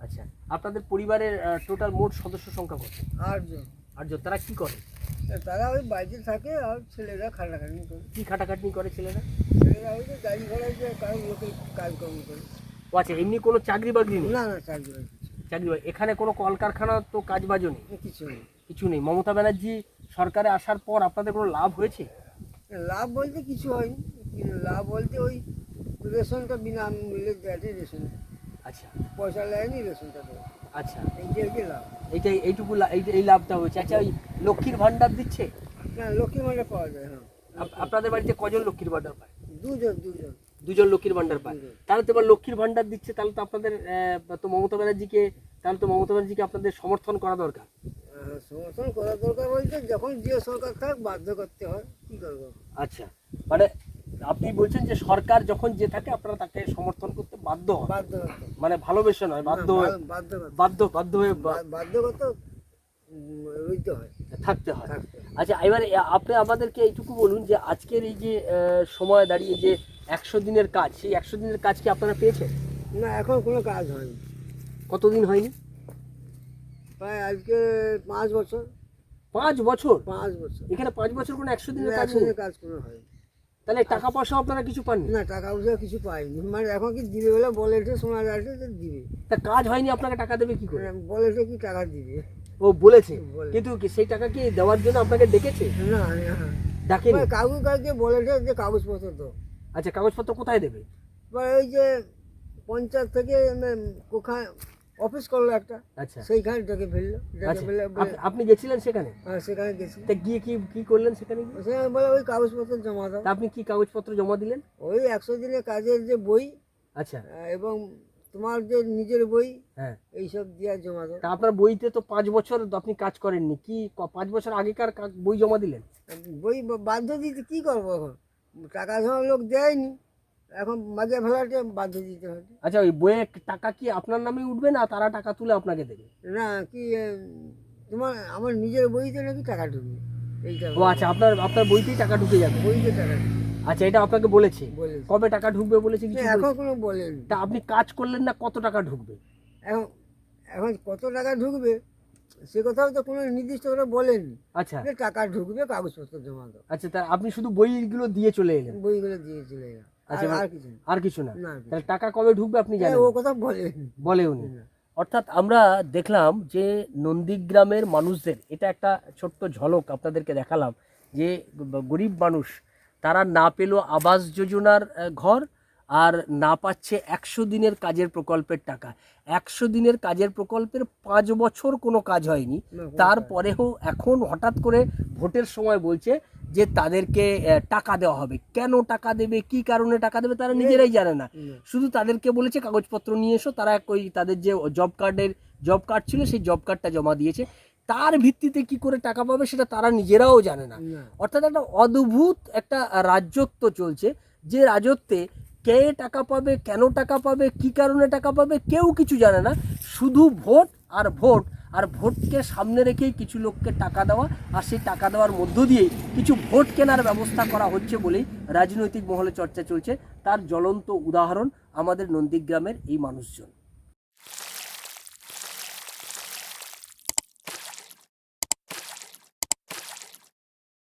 আচ্ছা আপনাদের পরিবারের টোটাল মোট সদস্য সংখ্যা কত? আটজন। আটজন তারা কি করে? তারা ওই বাড়িতে থাকে আর ছেলেরা খাটাখাটি করে। কি খাটাখাটনি করে ছেলেরা? ছেলেরা ওই যে গাড়ি ঘোড়ায় যে কারও লোকের কাজকর্ম করে। ও আচ্ছা এমনি কোনো চাকরি বাকরি নেই? না না চাকরি বাকরি চাকরি বাকরি- এখানে কোনো কলকারখানা তো কাজ বাজও নেই? কিছু- কিছু নেই। কিছু নেই। মমতা ব্যানার্জি সরকারে আসার পর আপনাদের কোনো লাভ হয়েছে? লাভ বলতে কিছু হয়নি। লাভ বলতে ওই রেশনটা বিনা মূল্যে দেয় রেশন। আচ্ছা। পয়সা নেয়নি রেশনটা আচ্ছা। এইটাই কি লাভ। এইটাই এইটুকু এই লাভটা হয়েছে। আচ্ছা ওই লক্ষ্মীর ভান্ডার দিচ্ছে? না লক্ষ্মী ভাণ্ডার পাওয়া যায় হ্যাঁ। আপনাদের বাড়িতে কজন লক্ষ্মীর ভান্ডার পায়? দুজন দুজন। দুজন লক্ষ্মীর ভান্ডার পায়। তাহলে তো এবার লক্ষ্মীর ভান্ডার দিচ্ছে তাহলে তো আপনাদের তো মমতা ব্যানার্জিকে তাহলে তো মমতা ব্যানার্জিকে আপনাদের সমর্থন করা দরকার। সমর্থন করা দরকার বলতে যখন যে সরকার থাক বাধ্য করতে হয় কি করব? আচ্ছা। মানে আপনি বলছেন যে সরকার যখন যে থাকে আপনারা তাকে সমর্থন করতে বাধ্য হন। মানে ভালোবেসে নয় বাধ্য হয়ে বাধ্য বাধ্য বাধ্য হয়ে বা- বা- বাধ্য করতে রইতে হয়। থাকতে হয়। আচ্ছা এবার আপনি আমাদেরকে এইটুকু বলুন যে আজকের এই যে সময় দাঁড়িয়ে যে একশো দিনের কাজ সেই একশো দিনের কাজ কি আপনারা পেয়েছেন? না এখন কোনো কাজ হয়নি। কতদিন হয়নি? প্রায় আজকে পাঁচ বছর। পাঁচ বছর? পাঁচ বছর। এখানে পাঁচ বছর কোনো একশো দিনের কাজ কাজ কোনো হয়নি। তাহলে টাকা পয়সা আপনারা কিছু পাননি? না টাকা পয়সা কিছু পাইনি। মানে এখন কি দিবে বলে বলে শোনা যাচ্ছে যে দিবে। তা কাজ হয়নি আপনাকে টাকা দেবে কি করে? বলে কি টাকা দিবে? ও বলেছে। বলে। কিন্তু সেই টাকা কি দেওয়ার জন্য আপনাকে ডেকেছে? না না ডাকেনি? কাগজ কালকে বলে এসে যে কাগজপত্র তো। আচ্ছা কাগজপত্র কোথায় দেবে? ওই যে পঞ্চায়েত থেকে কোখানে অফিস করল একটা আচ্ছা। সেইখানে ডেকে ফেলল ডেকে আচ্ছা। আপনি গেছিলেন সেখানে? হ্যাঁ, সেখানে গেছি। তা গিয়ে কি কি করলেন সেখানে সেখানে বলে ওই কাগজপত্র জমা দাও। আপনি কি কাগজপত্র জমা দিলেন? ওই একশো দিনের কাজের যে বই আচ্ছা। এবং তোমার যে নিজের বই হ্যাঁ। এইসব দিয়ে জমা দাও। তা আপনার বইতে তো পাঁচ বছর আপনি কাজ করেননি। কি ক- পাঁচ বছর আগেকার বই জমা দিলেন? বই বাধ্য দিতে কি করব এখন? টাকা জমা লোক দেয়নি। এখন মাঝে ফেলাতে বাধ্য দিতে হবে। আচ্ছা ওই বইয়ে টাকা কি আপনার নামে উঠবে না তারা টাকা তুলে আপনাকে দেবে? না কি তোমার আমার নিজের বইতে নাকি টাকা ঢুকবে? ও আচ্ছা আপনার আপনার বইতেই টাকা ঢুকে যাবে। বইতে টাকা আচ্ছা এটা আপনাকে বলেছে। বলে কবে টাকা ঢুকবে বলেছে কিছু এখন কোনো বলেনি। তা আপনি কাজ করলেন না কত টাকা ঢুকবে? এখন এখন কত টাকা ঢুকবে সে কথাও তো কোনো নির্দিষ্ট করে বলেনি। আচ্ছা। টাকা ঢুকবে কাগজপত্র জমা দাও। আচ্ছা তা আপনি শুধু বইগুলো দিয়ে চলে এলেন? বইগুলো দিয়ে চলে গেলাম আচ্ছা, আর- কিছু না। তাহলে টাকা কবে ঢুকবে আপনি জানেন? ও কথা বলে বলে উনি। অর্থাৎ আমরা দেখলাম যে নন্দীগ্রামের মানুষদের এটা একটা ছোট্ট ঝলক আপনাদেরকে দেখালাম যে গরিব মানুষ তারা না পেল আবাস যোজনার ঘর আর না পাচ্ছে একশো দিনের কাজের প্রকল্পের টাকা। একশো দিনের কাজের প্রকল্পের পাঁচ বছর কোনো কাজ হয়নি। তারপরেও এখন হঠাৎ করে ভোটের সময় বলছে যে তাদেরকে টাকা দেওয়া হবে। কেন টাকা দেবে? কি কারণে টাকা দেবে? তারা নিজেরাই জানে না। শুধু তাদেরকে বলেছে কাগজপত্র নিয়ে এসো। তারা ওই তাদের যে জব কার্ডের জব কার্ড ছিল সেই জব কার্ডটা জমা দিয়েছে। তার ভিত্তিতে কি করে টাকা পাবে সেটা তারা নিজেরাও জানে না। না। অর্থাৎ একটা অদ্ভুত একটা রাজত্ব চলছে যে রাজত্বে কে টাকা পাবে, কেন টাকা পাবে, কি কারণে টাকা পাবে, কেউ কিছু জানে না। শুধু ভোট আর ভোট। আর ভোটকে সামনে রেখেই কিছু লোককে টাকা দেওয়া আর সেই টাকা দেওয়ার মধ্য দিয়েই কিছু ভোট কেনার ব্যবস্থা করা হচ্ছে বলেই রাজনৈতিক মহলে চর্চা চলছে। তার জ্বলন্ত উদাহরণ আমাদের নন্দীগ্রামের এই মানুষজন।